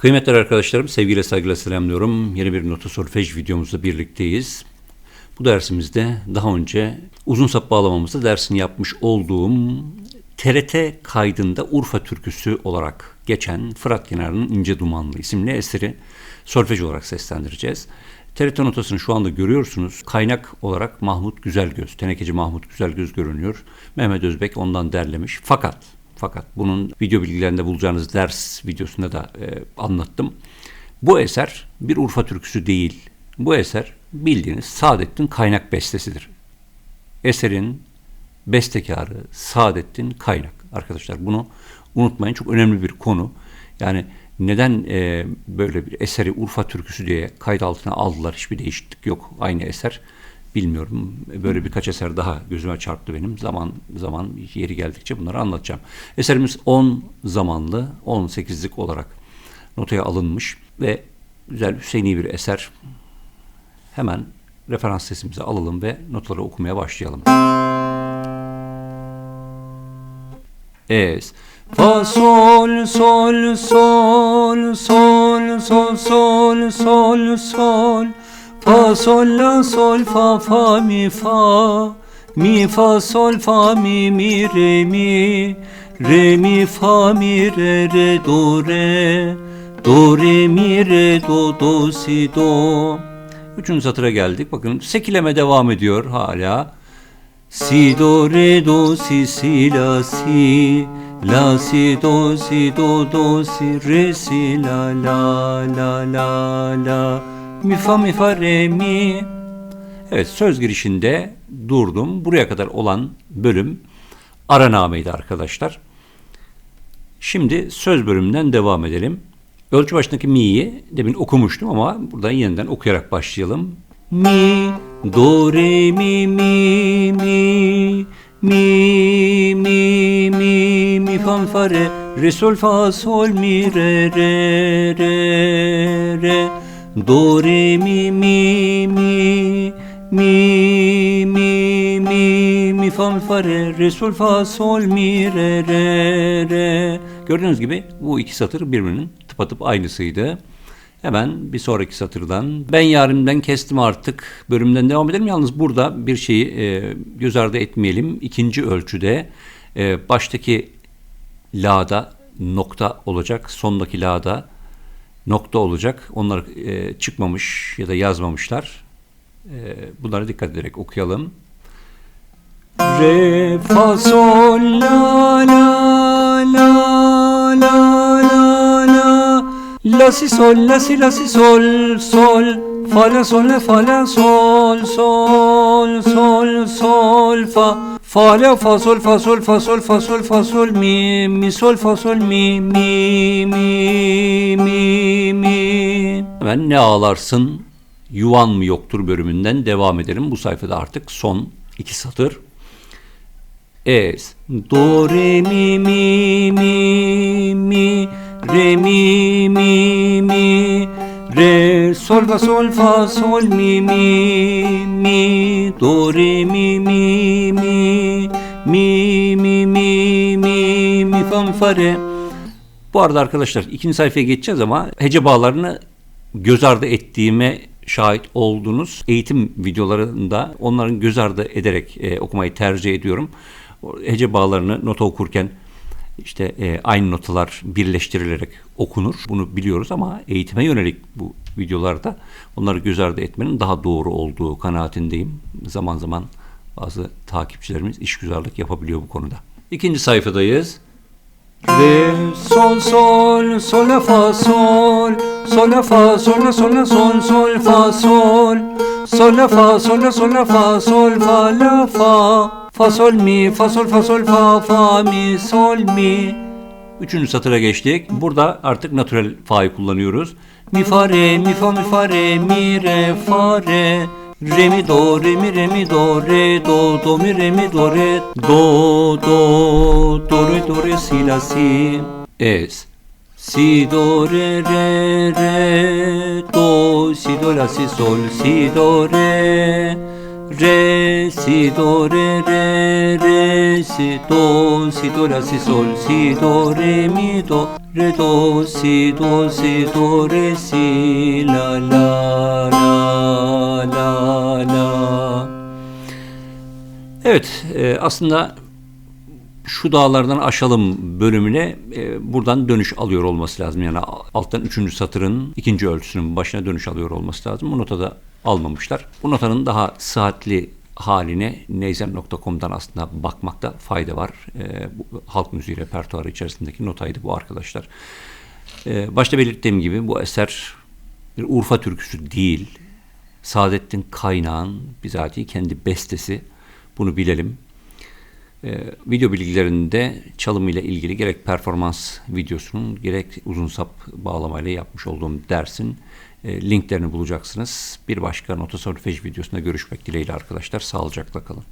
Kıymetli arkadaşlarım, sevgiyle saygıyla selamlıyorum. Yeni bir nota solfej videomuzda birlikteyiz. Bu dersimizde daha önce uzun sap bağlamamızda dersini yapmış olduğum TRT kaydında Urfa türküsü olarak geçen Fırat Kenarı'nın İnce Dumanlı isimli eseri solfej olarak seslendireceğiz. TRT notasını şu anda görüyorsunuz. Kaynak olarak Mahmut Güzelgöz, Tenekeci Mahmut Güzelgöz görünüyor. Mehmet Özbek ondan derlemiş. Fakat fakat bunun video bilgilerinde bulacağınız ders videosunda da e, anlattım. Bu eser bir Urfa türküsü değil. Bu eser bildiğiniz Saadettin kaynak bestesidir. Eserin bestekarı Saadettin Kaynak. Arkadaşlar bunu unutmayın çok önemli bir konu. Yani neden e, böyle bir eseri Urfa türküsü diye kayıt altına aldılar hiçbir değişiklik yok aynı eser bilmiyorum. Böyle birkaç eser daha gözüme çarptı benim. Zaman zaman yeri geldikçe bunları anlatacağım. Eserimiz 10 zamanlı, 18'lik olarak notaya alınmış ve güzel Hüseyini bir eser. Hemen referans sesimizi alalım ve notları okumaya başlayalım. Es. Fa sol sol sol sol sol sol sol sol Fa sol la sol fa fa mi fa. Mi fa sol fa mi mi re mi. Re mi fa mi re re do re. Do re mi re do do si do. Üçüncü satıra geldik. Bakın sekileme devam ediyor hala. Si do re do si si la si. La si do si do do si re si la la la la la Mi fa mi fa re mi Evet söz girişinde durdum. Buraya kadar olan bölüm aranameydi arkadaşlar. Şimdi söz bölümünden devam edelim. Ölçü başındaki mi'yi demin okumuştum ama buradan yeniden okuyarak başlayalım. Mi, do, re, mi, mi, mi, mi, mi, mi, mi, fa, mi, fa, re, re, sol, fa, sol, mi, re, re, re, re, do, re, mi, mi, mi, mi, mi, mi, mi, fa, mi, fa, re, re, sol, fa, sol, mi, re, re, re. Gördüğünüz gibi bu iki satır birbirinin tıpatıp aynısıydı. Hemen bir sonraki satırdan ben yarimden kestim artık bölümden devam edelim. Yalnız burada bir şeyi e, göz ardı etmeyelim. İkinci ölçüde e, baştaki la'da nokta olacak. Sondaki la'da nokta olacak. Onlar e, çıkmamış ya da yazmamışlar. E, bunlara dikkat ederek okuyalım. Re, fa, sol, la, la, la, la, la, la. La si sol, la si la si sol, sol, fa la sol la fa la sol, sol, sol, sol, fa, fa la fa sol fa sol fa sol fa sol fa sol mi, mi sol fa sol mi, mi, mi, mi, mi. Hemen ne ağlarsın yuvan mı yoktur bölümünden devam edelim. Bu sayfada artık son iki satır. Es, do, re, mi, mi, mi, mi, re mi mi mi sol fa sol fa sol mi mi mi do re mi mi mi mi mi mi mi mi fa mi fa re bu arada arkadaşlar ikinci sayfaya geçeceğiz ama hece bağlarını göz ardı ettiğime şahit oldunuz. Eğitim videolarında onların göz ardı ederek e, okumayı tercih ediyorum. Hece bağlarını nota okurken işte e, aynı notalar birleştirilerek okunur. Bunu biliyoruz ama eğitime yönelik bu videolarda onları göz ardı etmenin daha doğru olduğu kanaatindeyim. Zaman zaman bazı takipçilerimiz işgüzarlık yapabiliyor bu konuda. İkinci sayfadayız. Re, sol, sol, sol, la, fa, sol, sol, la, fa, sol, la, sol, la, sol, sol, fa, sol, sol, la, fa, sol, la, sol, la, fa, sol, fa, la, fa, fa, sol, mi, fa, sol, fa, sol, fa, fa, mi, sol, mi. Üçüncü satıra geçtik. Burada artık natural fa'yı kullanıyoruz. Mi, fa, re, mi, fa, mi, fa, re, mi, re, fa, re. Re mi do re mi re mi do re do do mi re mi do re do do do re do re si la si es si do re re re do si do la si sol si do re re si do re re re si do si do la si sol si do re mi do re do si do si do re si la la la la la. Evet e, aslında şu dağlardan aşalım bölümüne e, buradan dönüş alıyor olması lazım. Yani alttan üçüncü satırın ikinci ölçüsünün başına dönüş alıyor olması lazım. Bu notada almamışlar. Bu notanın daha sıhhatli haline neyzen.com'dan aslında bakmakta fayda var. E, bu, halk müziği repertuarı içerisindeki notaydı bu arkadaşlar. E, başta belirttiğim gibi bu eser bir Urfa türküsü değil. Saadettin Kaynağ'ın bizatihi kendi bestesi. Bunu bilelim. Ee, video bilgilerinde çalım ile ilgili gerek performans videosunun gerek uzun sap bağlamayla yapmış olduğum dersin e, linklerini bulacaksınız. Bir başka nota solfej videosunda görüşmek dileğiyle arkadaşlar. Sağlıcakla kalın.